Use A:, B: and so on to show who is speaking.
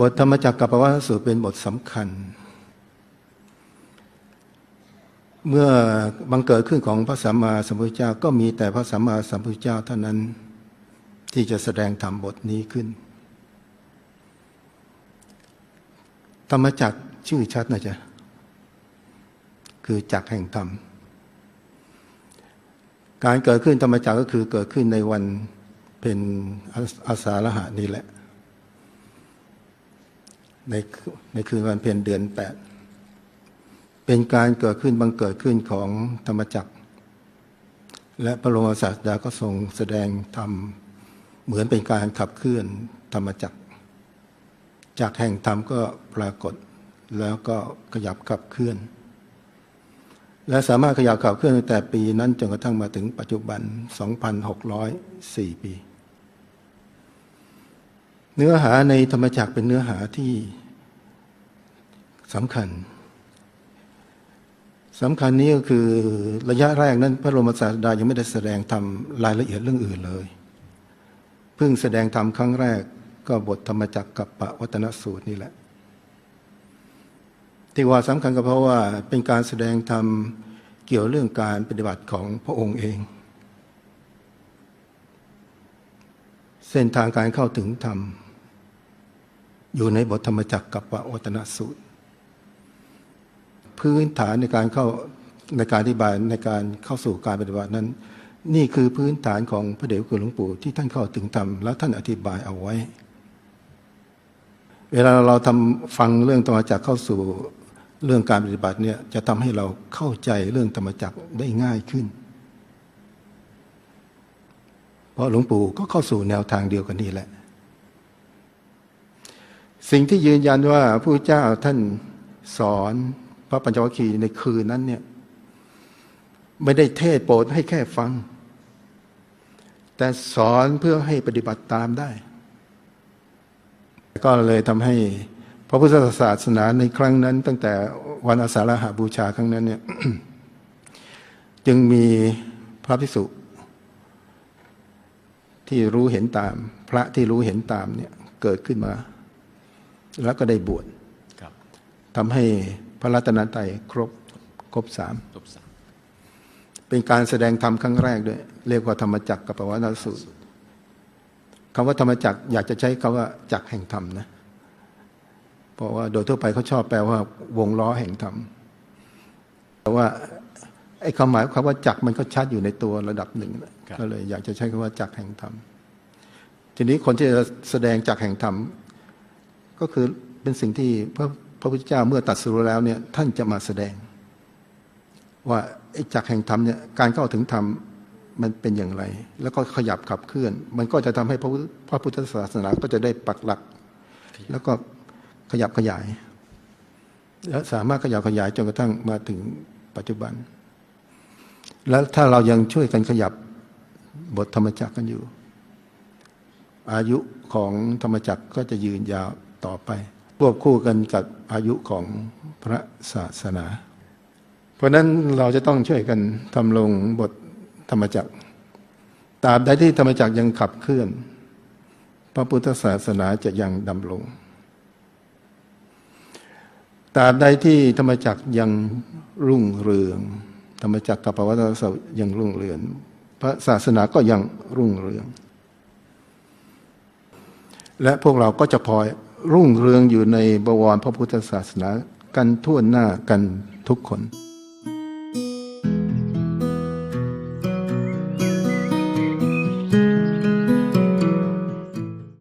A: บทธรรมจักรกับปวัตสูตรเป็นบทสำคัญ เมื่อบังเกิดขึ้นของพระสัมมาสัมพุทธเจ้าก็มีแต่พระสัมมาสัมพุทธเจ้าเท่านั้นที่จะแสดงธรรมบทนี้ขึ้น ธรรมจักรชื่อชัดนะจ๊ะคือจักรแห่งธรรม การเกิดขึ้นธรรมจักรก็คือเกิดขึ้นในวันเป็นอาสาฬหะนี่แหละ ในในคืนวันเพ็ญเดือนแปดเป็นการเกิดขึ้นบังเกิดขึ้นของธรรมจักร และพระบรมศาสดาก็ทรงแสดงธรรมเหมือนเป็นการขับเคลื่อนธรรมจักร จากแห่งธรรมก็ปรากฏแล้วก็ขยับขับเคลื่อน และสามารถขยับขับเคลื่อนตั้งแต่ปีนั้นจนกระทั่งมาถึงปัจจุบัน 2,604 ปี เนื้อหาในธรรมจักรเป็นเนื้อหาที่ สำคัญสำคัญนี้ก็คือระยะแรกนั้น พระบรมศาสดายังไม่ได้แสดงธรรมรายละเอียดเรื่องอื่นเลย เพิ่งแสดงธรรมครั้งแรกก็บทธรรมจักรกับปะวัตนสูตรนี่แหละ ที่ว่าสำคัญก็เพราะว่าเป็นการแสดงธรรมเกี่ยวเรื่องการปฏิบัติของพระองค์เอง เส้นทางการเข้าถึงธรรม อยู่ในบทธรรมจักรกับปะวัตนสูตร พื้นฐานในการเข้าในการอธิบายในการเข้าสู่การปฏิบัตินั้น นี่คือพื้นฐานของพระเดชคุณหลวงปู่ที่ท่านเข้าถึงธรรมแล้วท่านอธิบายเอาไว้ เวลาเราทำฟังเรื่องธรรมจักรเข้าสู่เรื่องการปฏิบัติเนี่ยจะทำให้เราเข้าใจเรื่องธรรมจักรได้ง่ายขึ้น เพราะหลวงปู่ก็เข้าสู่แนวทางเดียวกันนี่แหละ สิ่งที่ยืนยันว่าผู้เจ้าท่านสอน พระปัญจวัคคีย์ในคืนนั้นเนี่ย ไม่ได้เทศโปรดให้แค่ฟัง แต่สอนเพื่อให้ปฏิบัติตามได้ ก็เลยทำให้พระพุทธศาสนาในครั้งนั้น ตั้งแต่วันอาสาฬหาบูชาครั้งนั้นเนี่ยจึงมีพระภิกษุ ที่รู้เห็นตาม พระที่รู้เห็นตามเนี่ยเกิดขึ้นมา แล้วก็ได้บวช
B: ครับ
A: ทำให้ พระรัตนตรัยครบครบสาม
B: จบสาม
A: เป็นการแสดงธรรมครั้งแรกด้วย เรียกว่าธรรมจักรกับปวัตนสูตรคำว่าธรรมจักรอยากจะใช้คำว่าจักรแห่งธรรมนะเพราะว่าโดยทั่วไปเขาชอบแปลว่าวงล้อแห่งธรรมแต่ว่าไอ้ความหมายคำว่าจักรมันก็ชัดอยู่ในตัวระดับหนึ่งนะก็เลย อยากจะใช้คำว่าจักรแห่งธรรมทีนี้คนที่จะแสดงจักรแห่งธรรมก็คือเป็นสิ่งที่พระ พระพุทธเจ้าเมื่อตัดสรู้แล้วเนี่ยท่านจะมาแสดง ว่าจักแห่งธรรมเนี่ยการเข้าถึงธรรมมันเป็นอย่างไร แล้วก็ขยับขับเคลื่อน มันก็จะทำให้พระพุทธพระพุทธศาสนาก็จะได้ปักหลัก แล้วก็ขยับขยาย และสามารถขยับขยายจนกระทั่งมาถึงปัจจุบัน แล้วถ้าเรายังช่วยกันขยับบทธรรมจักรกันอยู่ อายุของธรรมจักรก็จะยืนยาวต่อไป ควบคู่กันกับอายุของพระศาสนา เพราะนั้นเราจะต้องช่วยกันทำลงบทธรรมจักรตราบใดที่ธรรมจักรยังขับเคลื่อน พระพุทธศาสนาจะยังดำรงตราบใดที่ธรรมจักรยังรุ่งเรือง ธรรมจักรกับปวัตนศาสตร์ยังรุ่งเรืองพระศาสนาก็ยังรุ่งเรือง และพวกเราก็จะพลอย รุ่งเรืองอยู่ในบวรพระพุทธศาสนา กันทั่วหน้ากันทุกคน